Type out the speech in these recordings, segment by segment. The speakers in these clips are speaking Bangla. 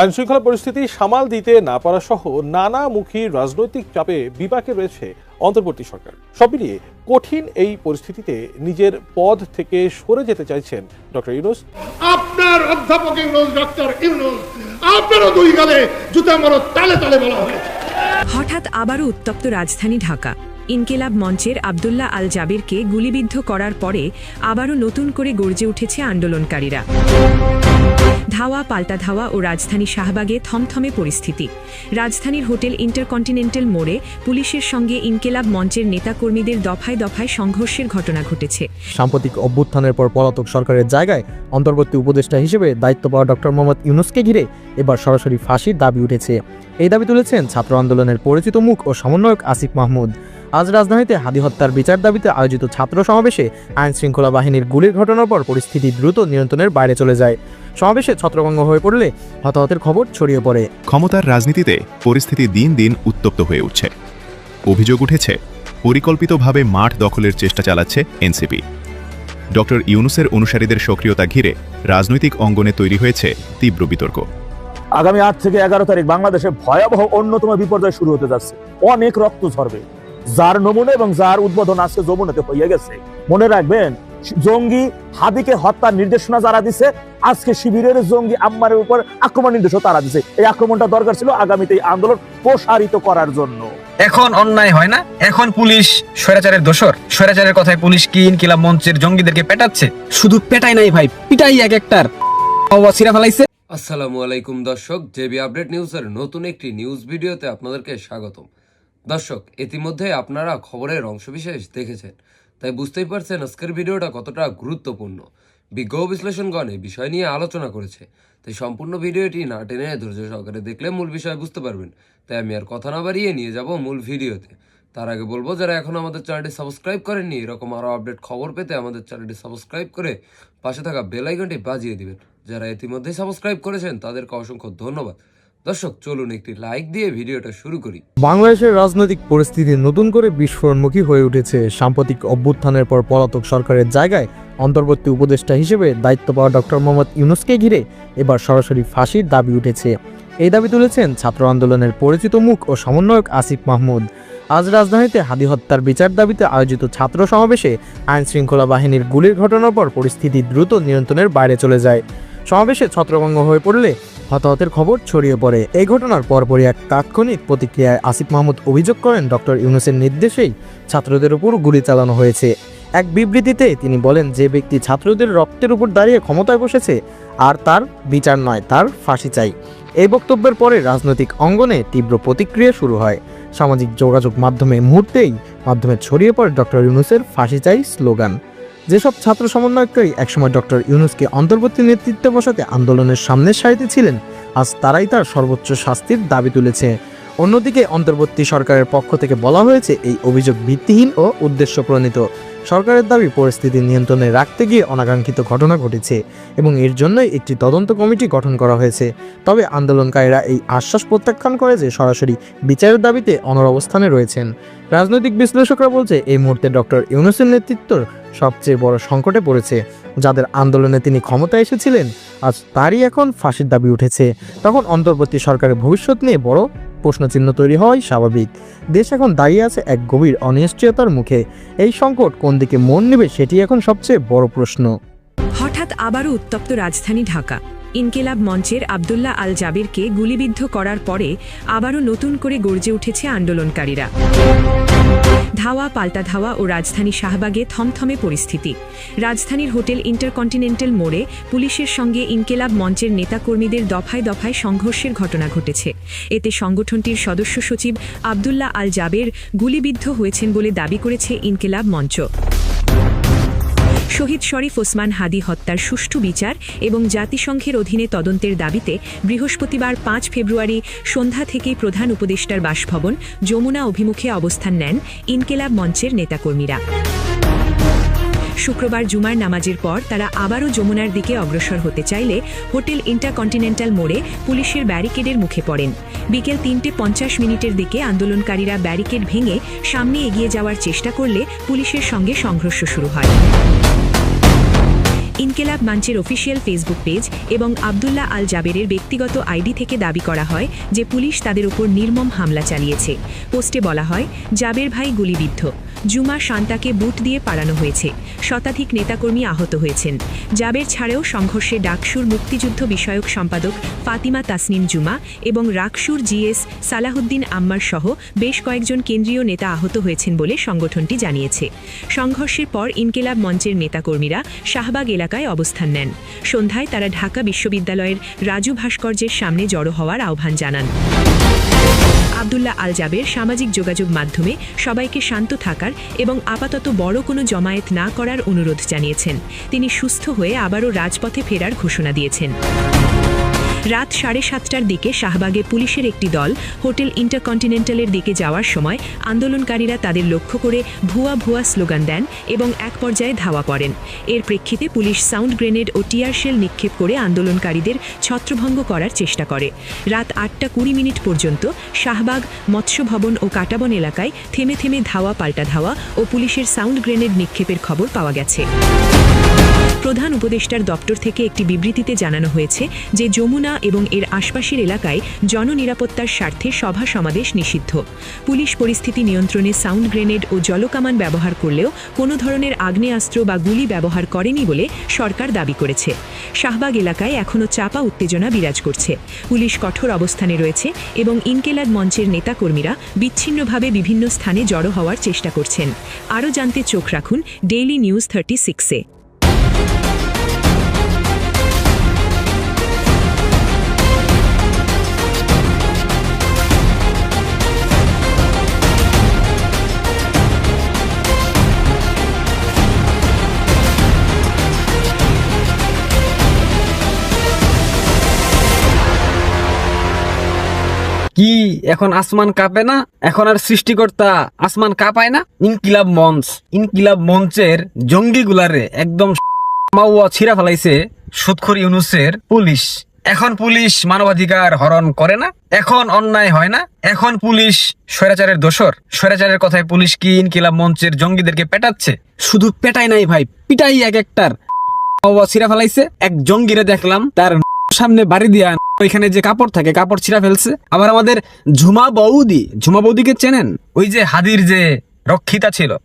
আইনশৃঙ্খলা পরিস্থিতি সামাল দিতে না পারা সহ নানামুখী রাজনৈতিক চাপে বিপাকে রয়েছে অন্তর্বর্তী সরকার। সব মিলিয়ে কঠিন এই পরিস্থিতিতে নিজের পদ থেকে সরে যেতে চাইছেন ডক্টর ইউনুস। আপনার অধ্যাপক ইউনুস ডক্টর ইউনুস আপনারও দুই গালে জুতা মারো তালে তালে বলা হয়েছে। হঠাৎ আবারও উত্তপ্ত রাজধানী ঢাকা। ইনকিলাব মঞ্চের আবদুল্লাহ আল জাবিরকে গুলিবিদ্ধ করার পরে আবারও নতুন করে গর্জে উঠেছে আন্দোলনকারীরা। ধাওয়া, পাল্টা ধাওয়া ও রাজধানী শাহবাগে থমথমে পরিস্থিতি। রাজধানীর হোটেল ইন্টারকন্টিনেন্টাল মোড়ে পুলিশের সঙ্গে ইনকিলাব মঞ্চের নেতাকর্মীদের দফায় দফায় সংঘর্ষের ঘটনা ঘটেছে। সাম্প্রতিক অভ্যুত্থানের পর পলাতক সরকারের জায়গায় অন্তর্বর্তী উপদেষ্টা হিসেবে দায়িত্ব পাওয়া ডক্টর মোহাম্মদ ইউনুসকে ঘিরে এবার সরাসরি ফাঁসির দাবি উঠেছে। এই দাবি তুলেছেন ছাত্র আন্দোলনের পরিচিত মুখ ও সমন্বয়ক আসিফ মাহমুদ। আজ রাজধানীতে হাদি হত্যার বিচার দাবিতে আয়োজিত ছাত্র সমাবেশে আইন শৃঙ্খলা বাহিনীর গুলির ঘটনার পর পরিস্থিতি দ্রুত নিয়ন্ত্রণের বাইরে চলে যায়। সমাবেশে ছত্রভঙ্গ হয়ে পড়লে হতাহতের খবর ছড়িয়ে পড়ে। ক্ষমতার রাজনীতিতে পরিস্থিতি দিন দিন উত্তপ্ত হয়ে উঠছে। অভিযোগ উঠেছে, পরিকল্পিতভাবে মাঠ দখলের চেষ্টা চালাচ্ছে এনসিপি। ডক্টর ইউনুসের অনুসারীদের সক্রিয়তা ঘিরে রাজনৈতিক অঙ্গনে তৈরি হয়েছে তীব্র বিতর্ক। আগামী আট থেকে এগারো তারিখ বাংলাদেশে ভয়াবহ অন্যতম বিপর্যয় শুরু হতে যাচ্ছে। অনেক রক্ত ঝরবে। যার নমুনা এবং যার উদ্বোধন আজকে যমুনাতে হয়ে গেছে। মনে রাখবেন, জঙ্গি হাদিকে হত্যার নির্দেশনা যারা দিছে, আজকে শিবিরের জঙ্গি আম্মারের উপর আক্রমণ নির্দেশও তারা দিছে। এই আক্রমণটা দরকার ছিল আগামীতে আন্দোলন প্রসারিত করার জন্য। এখন অন্যায় হয় না? এখন পুলিশ স্বৈরাচারের দোষর। স্বৈরাচারের কথায় পুলিশ কি ইনকিলাব মঞ্চের জঙ্গিদেরকে পেটাচ্ছে? শুধু পেটাই নাই ভাই, পিটাই এক একটার। ফেলাইছে। আসসালামু আলাইকুম, দর্শক। জেবি আপডেট নিউজের নতুন একটি নিউজ ভিডিওতে আপনাদেরকে স্বাগতম। দর্শক, ইতিমধ্যে আপনারা খবরের অংশবিশেষ দেখেছেন, তাই বুঝতেই পারছেন আজকের ভিডিওটা কতটা গুরুত্বপূর্ণ। বিজ্ঞ বিশ্লেষণগণ এই বিষয় নিয়ে আলোচনা করেছে, তাই সম্পূর্ণ ভিডিওটি না টেনে ধৈর্য সহকারে দেখলে মূল বিষয় বুঝতে পারবেন। তাই আমি আর কথা না বাড়িয়ে নিয়ে যাব মূল ভিডিওতে। তার আগে বলব, যারা এখন আমাদের চ্যানেলটি সাবস্ক্রাইব করেননি, এরকম আরও আপডেট খবর পেতে আমাদের চ্যানেলটি সাবস্ক্রাইব করে পাশে থাকা বেল আইকনটি বাজিয়ে দিবেন। যারা ইতিমধ্যেই সাবস্ক্রাইব করেছেন, তাদেরকে অসংখ্য ধন্যবাদ। দর্শক, চলুন একটি লাইক দিয়ে ভিডিওটা শুরু করি। বাংলাদেশের রাজনৈতিক পরিস্থিতি নতুন করে বিস্ফোরণমুখী হয়ে উঠেছে। সাম্প্রতিক অভ্যুত্থানের পর পলাতক সরকারের জায়গায় অন্তর্বর্তী উপদেষ্টা হিসেবে দায়িত্ব পাওয়া ডক্টর মোহাম্মদ ইউনুসকে ঘিরে এবার সরাসরি ফাঁসির দাবি উঠেছে। এই দাবি তুলেছেন ছাত্র আন্দোলনের পরিচিত মুখ ও সমন্বয়ক আসিফ মাহমুদ। আজ রাজধানীতে হাদি হত্যার বিচার দাবিতে আয়োজিত ছাত্র সমাবেশে আইন শৃঙ্খলা বাহিনীর গুলির ঘটনার পর পরিস্থিতি দ্রুত নিয়ন্ত্রণের বাইরে চলে যায়। সমাবেশে ছত্রভঙ্গ হয়ে পড়লে হতাহতের খবর ছড়িয়ে পড়ে। এই ঘটনার পরপরই এক তাৎক্ষণিক প্রতিক্রিয়ায় আসিফ মাহমুদ অভিযোগ করেন, ডক্টর ইউনুসের নির্দেশেই ছাত্রদের উপর গুলি চালানো হয়েছে। এক বিবৃতিতে তিনি বলেন, যে ব্যক্তি ছাত্রদের রক্তের উপর দাঁড়িয়ে ক্ষমতায় বসেছে, আর তার বিচার নয়, তার ফাঁসি চাই। এই বক্তব্যের পরে রাজনৈতিক অঙ্গনে তীব্র প্রতিক্রিয়া শুরু হয়। সামাজিক যোগাযোগ মাধ্যমে মুহূর্তেই মাধ্যমে ছড়িয়ে পড়ে ডক্টর ইউনুসের ফাঁসি চাই স্লোগান। যেসব ছাত্র সমন্বয়কারী একসময় ডক্টর ইউনুসকে অন্তর্বর্তী নেতৃত্বে বসাতে আন্দোলনের সামনের সারিতে ছিলেন, আজ তারাই তার সর্বোচ্চ শাস্তির দাবি তুলেছে। অন্যদিকে অন্তর্বর্তী সরকারের পক্ষ থেকে বলা হয়েছে, এই অভিযোগ ভিত্তিহীন ও উদ্দেশ্য প্রণীত সরকারের দাবি পরিস্থিতি নিয়ন্ত্রণে রাখতে গিয়ে অনাকাঙ্ক্ষিত ঘটনা ঘটেছে এবং এর জন্যই একটি তদন্ত কমিটি গঠন করা হয়েছে। তবে আন্দোলনকারীরা এই আশ্বাস প্রত্যাখ্যান করে যে সরাসরি বিচারের দাবিতে অনর অবস্থানে রয়েছেন। রাজনৈতিক বিশ্লেষকরা বলছে, এই মুহূর্তে ডক্টর ইউনুসের নেতৃত্বর সবচেয়ে বড় সংকটে পড়েছে। যাদের আন্দোলনে তিনি ক্ষমতায় এসেছিলেন, আজ তারই এখন ফাঁসির দাবি উঠেছে। তখন অন্তর্বর্তী সরকারের ভবিষ্যৎ নিয়ে বড় প্রশ্নচিহ্ন তৈরি হয়, স্বাভাবিক। দেশ এখন দাঁড়িয়ে আছে এক গভীর অনিশ্চয়তার মুখে। এই সংকট কোন দিকে মন নেবে সেটি এখন সবচেয়ে বড় প্রশ্ন। হঠাৎ আবারও উত্তপ্ত রাজধানী ঢাকা। ইনকিলাব মঞ্চের আবদুল্লাহ আল জাবিরকে গুলিবিদ্ধ করার পরে আবারও নতুন করে গর্জে উঠেছে আন্দোলনকারীরা। ধাওয়া, পাল্টা ধাওয়া ও রাজধানী শাহবাগে থমথমে পরিস্থিতি। রাজধানীর হোটেল ইন্টারকন্টিনেন্টাল মোড়ে পুলিশের সঙ্গে ইনকেলাব মঞ্চের নেতাকর্মীদের দফায় দফায় সংঘর্ষের ঘটনা ঘটেছে। এতে সংগঠনটির সদস্য সচিব আবদুল্লাহ আল জাবের গুলিবিদ্ধ হয়েছেন বলে দাবি করেছে ইনকেলাব মঞ্চ। শহীদ শরীফ ওসমান হাদি হত্যার সুষ্ঠু বিচার এবং জাতিসংঘের অধীনে তদন্তের দাবিতে বৃহস্পতিবার পাঁচ ফেব্রুয়ারি সন্ধ্যা থেকেই প্রধান উপদেষ্টার বাসভবন যমুনা অভিমুখে অবস্থান নেন ইনকেলাব মঞ্চের নেতাকর্মীরা। শুক্রবার জুমার নামাজের পর তারা আবারও যমুনার দিকে অগ্রসর হতে চাইলে হোটেল ইন্টারকন্টিনেন্টাল মোড়ে পুলিশের ব্যারিকেডের মুখে পড়েন। বিকেল তিনটে পঞ্চাশ মিনিটের দিকে আন্দোলনকারীরা ব্যারিকেড ভেঙে সামনে এগিয়ে যাওয়ার চেষ্টা করলে পুলিশের সঙ্গে সংঘর্ষ শুরু হয়। ইনকেলাব মাঞ্চের অফিসিয়াল ফেসবুক পেজ এবং আবদুল্লাহ আল জাবেরের ব্যক্তিগত আইডি থেকে দাবি করা হয় যে পুলিশ তাদের উপর নির্মম হামলা চালিয়েছে। পোস্টে বলা হয়, জাবের ভাই গুলিবিদ্ধ। জুমা শান্তাকে বুট দিয়ে পাড়ানো হয়েছে। শতাধিক নেতাকর্মী আহত হয়েছেন। জাবের ছাড়েও সংঘর্ষে ডাকসুর মুক্তিযুদ্ধ বিষয়ক সম্পাদক ফাতিমা তাসনিম জুমা এবং রাকসুর জিএস সালাহুদ্দিন আম্মার সহ বেশ কয়েকজন কেন্দ্রীয় নেতা আহত হয়েছেন বলে সংগঠনটি জানিয়েছে। সংঘর্ষের পর ইনকেলাব মঞ্চের নেতাকর্মীরা শাহবাগ এলাকায় অবস্থান নেন। সন্ধ্যায় তারা ঢাকা বিশ্ববিদ্যালয়ের রাজু ভাস্কর্যের সামনে জড়ো হওয়ার আহ্বান জানান। আবদুল্লাহ আল জাবের সামাজিক যোগাযোগ মাধ্যমে সবাইকে শান্ত থাকার এবং আপাতত বড় কোনো জমায়েত না করার অনুরোধ জানিয়েছেন। তিনি সুস্থ হয়ে আবারও রাজপথে ফেরার ঘোষণা দিয়েছেন। রাত সাড়ে সাতটার দিকে শাহবাগে পুলিশের একটি দল হোটেল ইন্টারকন্টিনেন্টালের দিকে যাওয়ার সময় আন্দোলনকারীরা তাদের লক্ষ্য করে ভুয়া ভুয়া স্লোগান দেন এবং এক পর্যায়ে ধাওয়া করেন। এর প্রেক্ষিতে পুলিশ সাউন্ড গ্রেনেড ও টিয়ার শেল নিক্ষেপ করে আন্দোলনকারীদের ছত্রভঙ্গ করার চেষ্টা করে। রাত আটটা কুড়ি মিনিট পর্যন্ত শাহবাগ মৎস্য ভবন ও কাটাবন এলাকায় থেমে থেমে ধাওয়া পাল্টা ধাওয়া ও পুলিশের সাউন্ড গ্রেনেড নিক্ষেপের খবর পাওয়া গেছে। প্রধান উপদেষ্টার দপ্তর থেকে একটি বিবৃতিতে জানানো হয়েছে যে যমুনা এবং এর আশপাশের এলাকায় জননিরাপত্তার স্বার্থে সভা সমাবেশ নিষিদ্ধ। পুলিশ পরিস্থিতি নিয়ন্ত্রণে সাউন্ড গ্রেনেড ও জলকামান ব্যবহার করলেও কোনো ধরনের আগ্নেয়াস্ত্র বা গুলি ব্যবহার করেনি বলে সরকার দাবি করেছে। শাহবাগ এলাকায় এখনও চাপা উত্তেজনা বিরাজ করছে। পুলিশ কঠোর অবস্থানে রয়েছে এবং ইনকেলাদ মঞ্চের নেতাকর্মীরা বিচ্ছিন্নভাবে বিভিন্ন স্থানে জড়ো হওয়ার চেষ্টা করছেন। আরও জানতে চোখ রাখুন ডেইলি নিউজ থার্টি সিক্সে কি এখন আসমান কাঁপে না? এখন আর সৃষ্টিকর্তা আসমান কাঁপায় না? ইনকিলাব মঞ্চ। ইনকিলাব মঞ্চের জঙ্গি গুলারে একদম মাউয়া ছিঁড়া ফেলাইছে সুৎখর ইউনুসের পুলিশ। এখন পুলিশ মানবাধিকার হরণ করে না? এখন অন্যায় হয় না? এখন পুলিশ স্বৈরাচারের দোষর। স্বৈরাচারের কথায় পুলিশ কি ইনকিলাব মঞ্চের জঙ্গিদেরকে পেটাচ্ছে? শুধু পেটাই নাই ভাই, পিটাই এক একটার। ছিঁড়া ফেলাইছে। এক জঙ্গিরে দেখলাম তার সামনে বাড়ি দিয়া ওইখানে যে কাপড় থাকে, কাপড় ছিঁড়া ফেলছে। আবার আমাদের ঝুমা বৌদি, ঝুমা বৌদিকে চেনেন? ওই যে হাদির যে রক্ষিতা ছিল।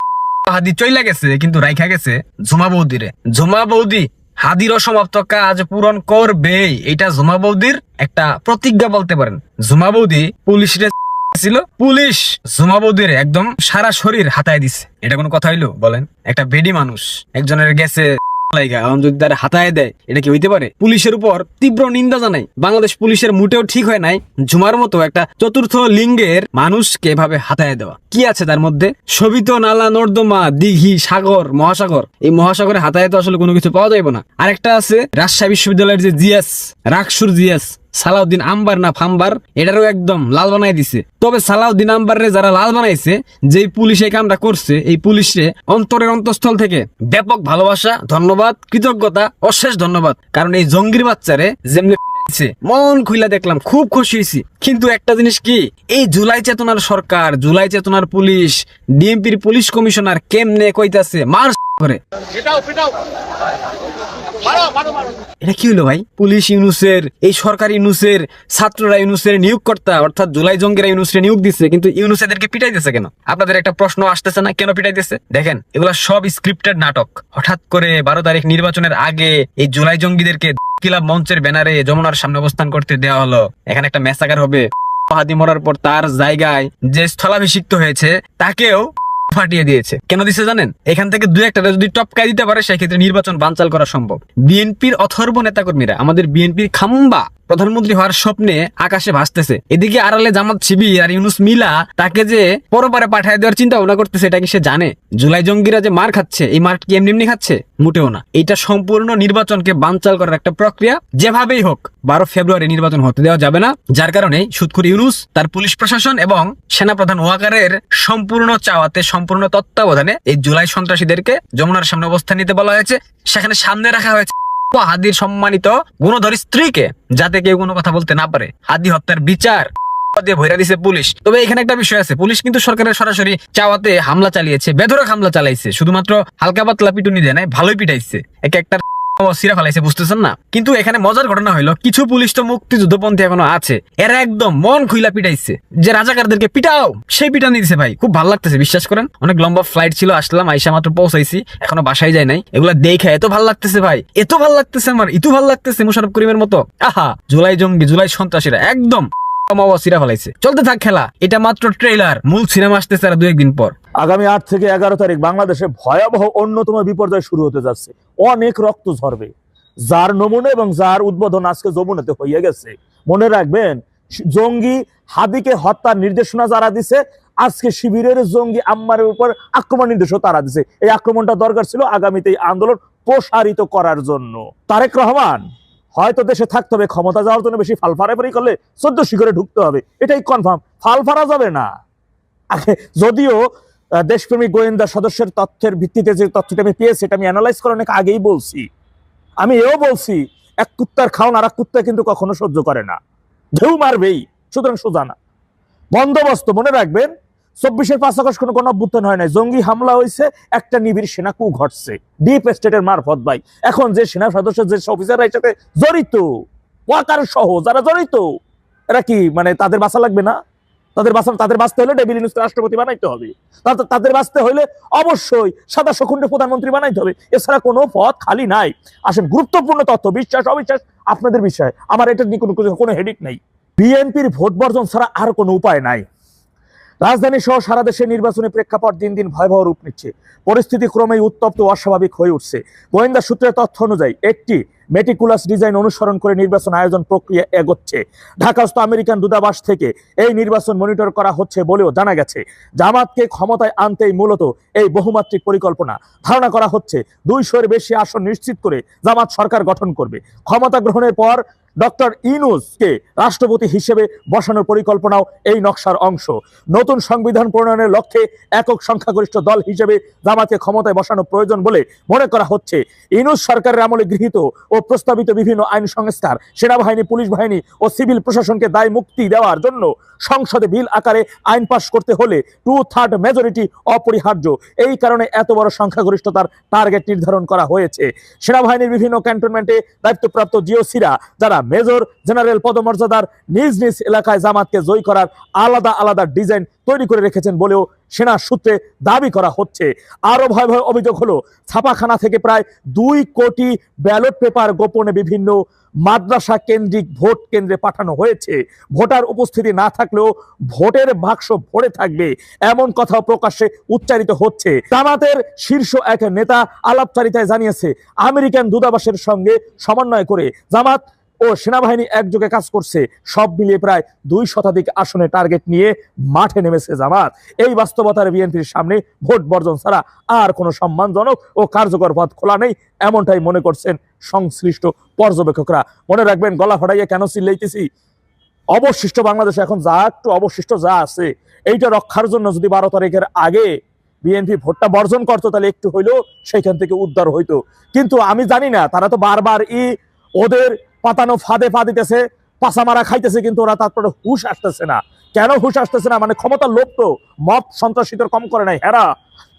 হাদি চইলা গেছে, কিন্তু রাইখা গেছে ঝুমা বৌদিরে। ঝুমা বৌদি হাদির অসমাপ্ত কাজ পূরণ করবেই। এটা ঝুমা বৌদির একটা প্রতিজ্ঞা বলতে পারেন। ঝুমা বৌদি পুলিশের ছিল। পুলিশ ঝুমা বৌদির একদম সারা শরীর হাতায় দিছে। এটা কোনো কথা হইল? বলেন। একটা বেডি মানুষ। একজনের গেছে লাইগা। এখন যদি তারা হাতায় দেয়, এটা কি হইতে পারে? পুলিশের উপর তীব্র নিন্দা জানাই। বাংলাদেশ পুলিশের মুটেও ঠিক হয় নাই। ঝুমার মতো একটা চতুর্থ লিঙ্গের মানুষকে এভাবে হাতায় দেওয়া। কি আছে তার মধ্যে? সবিত নালা, নর্দমা, দিঘি, সাগর, মহাসাগর। এই মহাসাগরে হাতায় তো আসলে কোনো কিছু পাওয়া যাবে না। আরেকটা আছে রাজশাহী বিশ্ববিদ্যালয়ের যে জিএস, রাকসুর জিএস। সালাউদ্দিন আম্বার না ফাম্বার, এটারও একদম লাল বানাই দিছে। তবে সালাউদ্দিন আম্বারে যারা লাল বানাইছে, যেই পুলিশ এই কামটা করছে, এই পুলিশে অন্তরের অন্তঃস্থল থেকে ব্যাপক ভালোবাসা, ধন্যবাদ, কৃতজ্ঞতা, অশেষ ধন্যবাদ। কারণ এই জঙ্গির বাচ্চারে যেমনি মন খুইলা দেখলাম, খুব খুশি হয়েছি কিন্তু একটা জিনিস কি, এই জুলাই চেতনার সরকার, জুলাই চেতনার পুলিশ, ডিএমপির পুলিশ কমিশনার কেমনে কইতাছে, মার করে এটা কি হলো ভাই? পুলিশ ইউনুসের, এই ইউনুসের, ছাত্ররা ইউনুসের নিয়োগকর্তা, অর্থাৎ জুলাই নিয়োগ দিচ্ছে কিন্তু ইউনুস এদেরকে পিটাইতেছে কেন? আপনাদের একটা প্রশ্ন আসতেছে না, কেন পিটাইতেছে? দেখেন, এগুলা সব স্ক্রিপ্টেড নাটক। হঠাৎ করে বারো তারিখ নির্বাচনের আগে এই জুলাই জঙ্গিদেরকে কিলাব মঞ্চের ব্যানারে যমুনার সামনে অবস্থান করতে দেওয়া হলো। এখানে একটা মেসাকার হবে। পাহাদি মরার পর তার জায়গায় যে স্থলাভিষিক্ত হয়েছে, তাকেও ফাটিয়ে দিয়েছে। কেন দিছে জানেন? এখান থেকে দু একটা যদি টপকাই দিতে পারে, সেক্ষেত্রে নির্বাচন বানচাল করা সম্ভব। বিএনপির অথর্ব নেতাকর্মীরা, আমাদের বিএনপির খাম্বা প্রধানমন্ত্রী হওয়ার স্বপ্নে আকাশে ভাসতেছে। এদিকে আড়ালে জামাত শিবির আর ইউনুস মিলা তাকে যে পরপারে পাঠায় দেওয়ার চিন্তা ভাবনা করতেছে, এটা কি সে জানে? জুলাই জঙ্গিরা যে মার খাচ্ছে, এই মার কি এমনি এমনি খাচ্ছে? মোটেও না। এটা সম্পূর্ণ নির্বাচনকে বানচাল করার একটা প্রক্রিয়া, যেভাবেই হোক। বারো ফেব্রুয়ারি নির্বাচন হতে দেওয়া যাবে না, যার কারণে সুৎখুর ইউনুস, তার পুলিশ প্রশাসন এবং সেনাপ্রধান ওয়াকারের সম্পূর্ণ চাওয়াতে, সম্পূর্ণ তত্ত্বাবধানে এই জুলাই সন্ত্রাসীদেরকে যমুনার সামনে অবস্থান নিতে বলা হয়েছে। সেখানে সামনে রাখা হয়েছে। হাদির সম্মানিত গুণধরী স্ত্রীকে যাতে কেউ কোনো কথা বলতে না পারে। হাদি হত্যার বিচার দিছে পুলিশ। তবে এখানে একটা বিষয় আছে, পুলিশ কিন্তু সরকারের সরাসরি চাওয়াতে হামলা চালিয়েছে বেধরক হামলা চালাইছে। শুধুমাত্র হালকা পাতলা পিটুনি দেয় নাই, ভালোই পিটাইছে। এক একটা সিরা ফেলাইছে, বুঝতেছেন না? কিন্তু এখানে মজার ঘটনা হইল, কিছু পুলিশ তো মুক্তিযুদ্ধপন্থী এখনও আছে। এরা একদম মন খুইলা পিটাইছে। যে রাজাকারদেরকে পিটাও, সেই পিটানি দিছে ভাই। খুব ভালো লাগতেছে, বিশ্বাস করেন। অনেক লম্বা ফ্লাইট ছিল, আসলাম, আইসা মাত্র পৌঁছাইছি। এখনও বাসায় যায় নাই। এগুলা দেখে এত ভালো লাগতেছে ভাই। এত ভালো লাগতেছে আমার, ইতু ভালো লাগতেছে মুশারফ করিমের মতো। আহা, জুলাই জঙ্গি, জুলাই সন্ত্রাসীরা একদম সিরা ফেলাইছে। চলতে থাক খেলা, এটা মাত্র ট্রেলার মূল সিনেমা আসতেছে আর দু একদিন পর। আগামী আট থেকে এগারো তারিখ বাংলাদেশে ভয়াবহ অন্যতম বিপর্যয় শুরু হতে যাচ্ছে। অনেক রক্ত ঝরবে। যার নমুনা এবং যার উদ্বোধন আজকে যমুনাতে হইয়া গেছে। মনে রাখবেন, জঙ্গি হাদিকে হত্যার নির্দেশনা যারা দিছে, আজকে শিবিরের জঙ্গি আম্মারের উপর আক্রমণ নির্দেশও তারা দিছে। এই আক্রমণটা দরকার ছিল আগামীতে এই আন্দোলন প্রসারিত করার জন্য। তারেক রহমান, হয়তো দেশে থাকতে হবে, ক্ষমতা যাওয়ার জন্য বেশি ফালফারাফারি করলে চোদ্দ শিখরে ঢুকতে হবে। এটাই কনফার্ম ফালফারা যাবে না। যদিও আহ, দেশপ্রেমিক গোয়েন্দা সদস্যের তথ্যের ভিত্তিতে যে তথ্যটা আমি পেয়েছি এটা আমি অ্যানালাইজ করে অনেক আগেই বলছি। আমি এও বলছি এক কুত্তার খাওন আর এক কুত্তা কিন্তু কখনো সহ্য করে না। ঢেউ মারবেই সুতরাং সোজা না। বন্দোবস্ত মনে রাখবেন চব্বিশের পাঁচ আগস্ট কোনো কোনো অভ্যুত্থান হয় নাই। জঙ্গি হামলা হয়েছে একটা নিবিড় সেনা কু ঘটছে। ডিপ স্টেটের মারফত ভাই। এখন যে সেনা সদস্য যে অফিসাররা এর সাথে জড়িত ওয়াকার সহ যারা জড়িত এরা কি মানে তাদের বাঁচা লাগবে না? তাদের বাঁচা তাদের বাঁচতে হলে ডেভিল ইউনুসকে রাষ্ট্রপতি বানাইতে হবে। তাদের বাঁচতে হলে অবশ্যই সাদা সখণ্ডে প্রধানমন্ত্রী বানাইতে হবে। এছাড়া কোনো পথ খালি নাই। আসেন, গুরুত্বপূর্ণ তথ্য, বিশ্বাস, অবিশ্বাস, আপনাদের বিষয়। আমার এটা নিয়ে কোনো কোনো হেডিক নাই। বিএনপির ভোট বর্জন ছাড়া আর কোনো উপায় নাই। রাজধানী সহ সারা দেশে নির্বাচনী প্রেক্ষাপট দিন দিন ভয়াবহ রূপ নিচ্ছে। পরিস্থিতি ক্রমেই উত্তপ্ত অস্বাভাবিক হয়ে উঠছে। গোয়েন্দা সূত্রের তথ্য অনুযায়ী, একটি মেটিকুলাস ডিজাইন অনুসরণ করে নির্বাচন আয়োজন প্রক্রিয়া এগোচ্ছে। ঢাকাস্থ আমেরিকান দূতাবাস থেকে এই নির্বাচন মনিটর করা হচ্ছে বলেও জানা গেছে। জামাতকে ক্ষমতায় আনতেই মূলত এই বহুমাত্রিক পরিকল্পনা। ধারণা করা হচ্ছে, দুইশোর বেশি আসন নিশ্চিত করে জামাত সরকার গঠন করবে। ক্ষমতা গ্রহণের পর ডক্টর ইনুসকে রাষ্ট্রপতি হিসেবে বসানোর পরিকল্পনাও এই নকশার অংশ। নতুন সংবিধান প্রণয়নের লক্ষ্যে একক সংখ্যাগরিষ্ঠ দল হিসেবে জামাতকে ক্ষমতায় বসানো প্রয়োজন বলে মনে করা হচ্ছে। ইনুস সরকারের আমলে গৃহীত ও প্রস্তাবিত বিভিন্ন আইন সংস্কার, সেনাবাহিনী, পুলিশ বাহিনী ও সিভিল প্রশাসনকে দায় মুক্তি দেওয়ার জন্য সংসদে বিল আকারে আইন পাশ করতে হলে টু থার্ড মেজরিটি অপরিহার্য। এই কারণে এত বড় সংখ্যাগরিষ্ঠতার টার্গেট নির্ধারণ করা হয়েছে। সেনাবাহিনীর বিভিন্ন ক্যান্টনমেন্টে দায়িত্বপ্রাপ্ত জিওসিরা, যারা মেজর জেনারেল পদমর্যাদার নিজ নিজ এলাকায় জামাতকে জয় করার আলাদা আলাদা ডিজাইন তৈরি করে রেখেছেন বলেও সেনা সূত্রে দাবি করা হচ্ছে। আরও ভয় ভয় অভিযোগ হলো, ছাপাখানা থেকে প্রায় দুই কোটি ব্যালট পেপার গোপনে বিভিন্ন মাদ্রাসা কেন্দ্রিক ভোট কেন্দ্রে পাঠানো হয়েছে। ভোটার উপস্থিতি না থাকলেও ভোটের বাক্স ভরে থাকবে এমন কথা প্রকাশ্যে উচ্চারিত হচ্ছে। জামাতের শীর্ষ এক নেতা আলাপচারিতায় জানিয়েছে, আমেরিকান দূতাবাসের সঙ্গে সমন্বয় করে জামাত ও সেনাবাহিনী একযোগে কাজ করছে। সব মিলিয়ে প্রায় দুই শতাধিক আসনে টার্গেট নিয়ে মাঠে নেমেছে জামাত। এই বাস্তবতার বিএনপির সামনে ভোট বর্জন ছাড়া আর কোনো সম্মানজনক ও কার্যকর পথ খোলা নেই, এমনটাই মনে করছেন সংশ্লিষ্ট পর্যবেক্ষকরা। মনে রাখবেন, গলা ফাটাইয়া কেন চিল্লাইতেছি? অবশিষ্ট বাংলাদেশে এখন যা একটু অবশিষ্ট যা আছে, এইটা রক্ষার জন্য যদি বারো তারিখের আগে বিএনপি ভোটটা বর্জন করতো, তাহলে একটু হইলেও সেখান থেকে উদ্ধার হইতো। কিন্তু আমি জানি না, তারা তো বারবার ই ওদের পাতানো ফাঁদে পা দিতেছে পাশা মারা খাইতেছে, কিন্তু ওরা তারপরে হুশ আসতেছে না। কেন হুশ আসতেছে না? মানে ক্ষমতা লোভ তো। মত সন্ত্রাসীদের কম করে নাই। হেরা,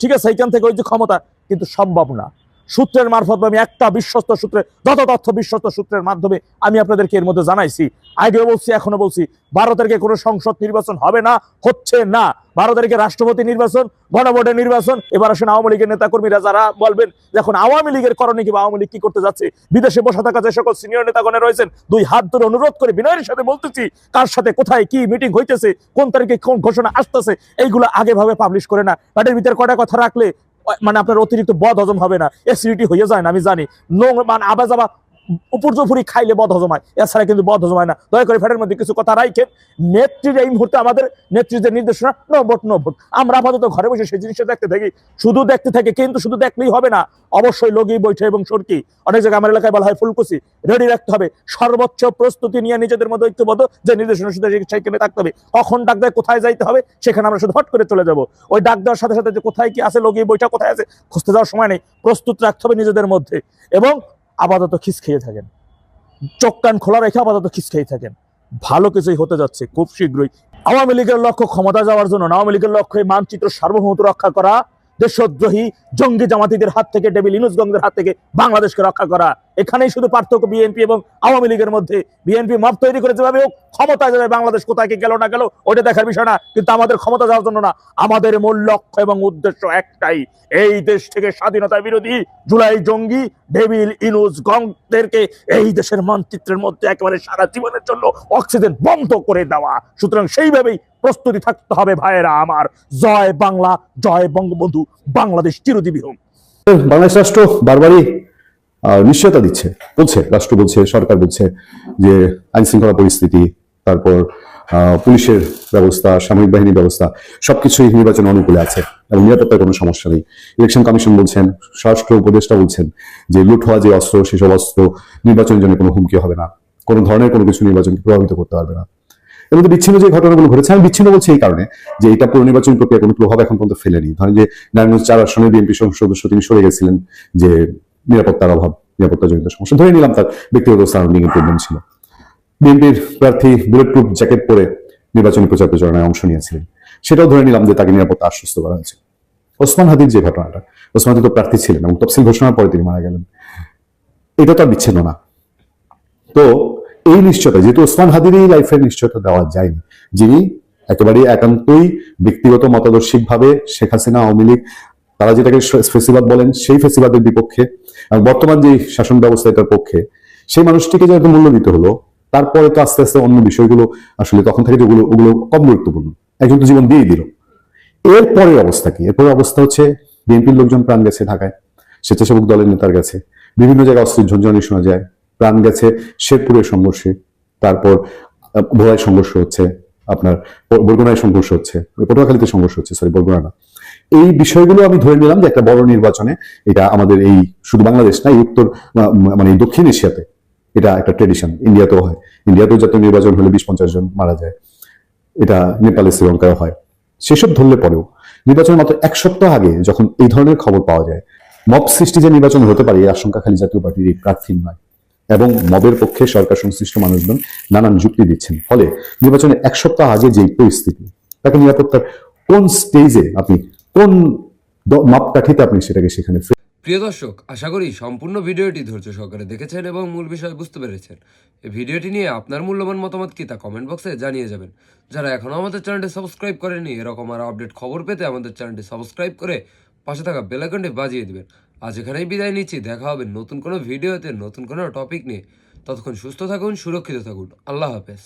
ঠিক আছে, এইখান থেকে ওই যে ক্ষমতা, কিন্তু সম্ভব না। সূত্রের মারফত আমি একটা বিশ্বস্ত সূত্রে, যত তথ্য বিশ্বস্ত সূত্রের মাধ্যমে আমি আপনাদেরকে এর মধ্যে জানাইছি, আগেও বলছি, এখনও বলছি বারো তারিখে কোনো সংসদ নির্বাচন হবে না, হচ্ছে না। বারো তারিখে রাষ্ট্রপতি নির্বাচন গণভোটের নির্বাচন, এবার আসেন আওয়ামী লীগের নেতাকর্মীরা যারা বলবেন যখন আওয়ামী লীগের করণে কিংবা আওয়ামী লীগ কি করতে যাচ্ছে? বিদেশে বসে থাকা যে সকল সিনিয়র নেতাগণে রয়েছেন, দুই হাত ধরে অনুরোধ করে বিনয়ের সাথে বলতেছি, কার সাথে, কোথায়, কি মিটিং হইতেছে, কোন তারিখে কোন ঘোষণা আসতেছে, এইগুলো আগে ভাবে পাবলিশ করে না। প্যাটের ভিতরে কটা কথা রাখলে মানে আপনার অতিরিক্ত বদ হজম হবে না। অ্যাসিডিটি হয়ে যায় না, আমি জানি। নোংরা মানে আবার যাবা উপর্যপুরি খাইলে বদ হজম হয় এছাড়া কিন্তু বদ হজম হয় না। দয়া করে ফ্যাটের মধ্যে কিছু কথা রাখেন নেত্রীর এই মুহূর্তে আমাদের নেত্রীদের নির্দেশনা নো ভোট নো ভোট আমরা আপাতত ঘরে বসে সেই জিনিসটা দেখতে থাকি। শুধু দেখতে থাকি, কিন্তু শুধু দেখলেই হবে না। অবশ্যই লগি, বৈঠে এবং সরকি। অনেক জায়গায় আমার এলাকায় বলা হয় ফুলকুসি রেডি রাখতে হবে। সর্বোচ্চ প্রস্তুতি নিয়ে নিজেদের মধ্যে ঐক্যবদ্ধ। যে নির্দেশনা শুধু সেখানে থাকতে হবে। কখন ডাক দেয়, কোথায় যাইতে হবে, সেখানে আমরা শুধু হট করে চলে যাব। ওই ডাক দেওয়ার সাথে সাথে যে কোথায় কি আছে, লগি বইটা কোথায় আছে, খুঁজতে যাওয়ার সময় নেই। প্রস্তুত রাখতে হবে নিজেদের মধ্যে। এবং আপাতত খিস খেয়ে থাকেন। চোখ কান খোলা রেখে আপাতত খিস খেয়ে থাকেন। ভালো কিছুই হতে যাচ্ছে খুব শীঘ্রই। আওয়ামী লীগের লক্ষ্য ক্ষমতা যাওয়ার জন্য, আওয়ামী লীগের লক্ষ্য মানচিত্র সার্বভৌমত্ব রক্ষা করা, দেশদ্রোহী জঙ্গি জামাতিদের হাত থেকে টেবিল ইনুজগঞ্জের হাত থেকে বাংলাদেশকে রক্ষা করা। এখানেই শুধু পার্থক্য বিএনপি এবং আওয়ামী লীগের মধ্যে। বিএনপি মাপ তৈরি করে যেভাবে হোক ক্ষমতায় যাবে, বাংলাদেশ কোথায় গেল না গেল ওটা দেখার বিষয় না। কিন্তু আমাদের ক্ষমতা যাওয়ার জন্য না, আমাদের মূল লক্ষ্য এবং উদ্দেশ্য একটাই, এই দেশ থেকে স্বাধীনতা বিরোধী জুলাই জঙ্গি ডেভিল ইনুজ গংদেরকে এই দেশের মানচিত্রের মধ্যে একেবারে সারা জীবনের জন্য অক্সিজেন বন্ধ করে দেওয়া। সুতরাং সেইভাবেই প্রস্তুতি থাকতে হবে ভাইয়েরা আমার। জয় বাংলা, জয় বঙ্গবন্ধু, বাংলাদেশ চিরজীবী হোক। বাংলাদেশ রাষ্ট্র, বারবারই নিশ্চয়তা দিচ্ছে, বলছে, রাষ্ট্র বলছে, সরকার বলছে যে আইন শৃঙ্খলা পরিস্থিতি, তারপর পুলিশের ব্যবস্থা, সামরিক বাহিনীর ব্যবস্থা, সবকিছুই নির্বাচন অনুকূলে আছে এবং নিরাপত্তার কোনো সমস্যা নেই। ইলেকশন কমিশন বলছেন, স্বরাষ্ট্র উপদেষ্টা বলছেন যে লুট হওয়া যে অস্ত্র, সেসব অস্ত্র নির্বাচনের জন্য কোনো হুমকি হবে না। কোনো ধরনের কোনো কিছু নির্বাচনকে প্রভাবিত করতে পারবে না। এবং বিচ্ছিন্ন যে ঘটনাগুলো ঘটেছে, আমি বিচ্ছিন্ন বলছি এই কারণে যে এটা পুরো নির্বাচন প্রক্রিয়া কোনো প্রভাব এখন পর্যন্ত ফেলেনি। ধরেন যে নারায়ণগঞ্জ চার আসনে বিএনপি সদস্য তিনি সরে গেছিলেন যে নিরাপত্তার অভাব, নিরাপত্তাজনিত সমস্যা। ধরে নিলাম তার ব্যক্তিগত সারাউন্ডিং এর প্রবলেম ছিল। বিএনপির প্রার্থী বুলেট প্রুফ জ্যাকেট পরে নির্বাচনী প্রচার প্রচারণায় অংশ নিয়েছিলেন। সেটাও ধরে নিলাম যে তাকে নিরাপত্তা আশ্বস্ত করা হয়েছে। ওসমান হাদির যে ঘটনাটা, ওসমান হাদি তো প্রার্থী ছিলেন এবং তফসিল ঘোষণার পরে তিনি মারা গেলেন। এটা তো আর বিচ্ছিন্ন না। তো এই নিশ্চয়তা, যেহেতু ওসমান হাদিরই লাইফের নিশ্চয়তা দেওয়া যায়নি, যিনি একেবারে একান্তই ব্যক্তিগত মতাদর্শিক ভাবে শেখ হাসিনা, আওয়ামী লীগ তারা যেটাকে ফেসিবাদ বলেন, সেই ফেসিবাদের বিপক্ষে এবং বর্তমান যে শাসন ব্যবস্থা এটার পক্ষে, সেই মানুষটিকে যেহেতু মূল্য দিতে হলো, তারপরে তো আস্তে আস্তে অন্য বিষয়গুলো আসলে তখন থেকে যেগুলো ওগুলো কম গুরুত্বপূর্ণ। একজন তো জীবন দিয়েই দিল। এর পরের অবস্থা কি? এরপরের অবস্থা হচ্ছে বিএনপির লোকজন প্রাণ গেছে ঢাকায়, স্বেচ্ছাসেবক দলের নেতার কাছে। বিভিন্ন জায়গায় অস্ত্রের ঝঞ্ঝানি শোনা যায়। প্রাণ গেছে শেরপুরের সংঘর্ষে, তারপর ভোলায় সংঘর্ষ হচ্ছে, আপনার বরগুনায় সংঘর্ষ হচ্ছে, পটুয়াখালীতে সংঘর্ষ হচ্ছে সরি বরগুনা না। এই বিষয়গুলো আমি ধরে নিলাম যে একটা বড় নির্বাচনে এটা আমাদের এই শুধু বাংলাদেশ না, এই উত্তর মানে দক্ষিণ এশিয়াতে এটা একটা ট্রেডিশন ইন্ডিয়াতেও হয়। ইন্ডিয়াতেও জাতীয় নির্বাচন হলে বিশ পঞ্চাশ জন মারা যায়। এটা নেপালে, শ্রীলঙ্কায় হয়। সেসব ধরলে পরেও নির্বাচনের মাত্র এক সপ্তাহ আগে যখন এই ধরনের খবর পাওয়া যায়, মব সৃষ্টি যে নির্বাচন হতে পারে এই আশঙ্কা খালি জাতীয় পার্টির এই প্রার্থী নয়। এবং মবের পক্ষে সরকার সংশ্লিষ্ট মানুষজন নানান যুক্তি দিচ্ছেন। ফলে নির্বাচনের এক সপ্তাহ আগে যে পরিস্থিতি, তাকে নিরাপত্তার কোন স্টেজে আপনি কোন মাপকাঠিতে আপনি সেটাকে সেখানে প্রিয় দর্শক, আশা করি সম্পূর্ণ ভিডিওটি ধৈর্য সহকারে দেখেছেন এবং মূল বিষয় বুঝতে পেরেছেন। এই ভিডিওটি নিয়ে আপনার মূল্যবান মতামত কি তা কমেন্ট বক্সে জানিয়ে যাবেন। যারা এখনও আমাদের চ্যানেলটি সাবস্ক্রাইব করেনি এরকম আরও আপডেট খবর পেতে আমাদের চ্যানেলটি সাবস্ক্রাইব করে পাশে থাকা বেলাইকনটি বাজিয়ে দিবেন। আজ এখানেই বিদায় নিচ্ছি। দেখা হবে নতুন কোনো ভিডিওতে নতুন কোনো টপিক নিয়ে। ততক্ষণ সুস্থ থাকুন, সুরক্ষিত থাকুন। আল্লাহ হাফেজ।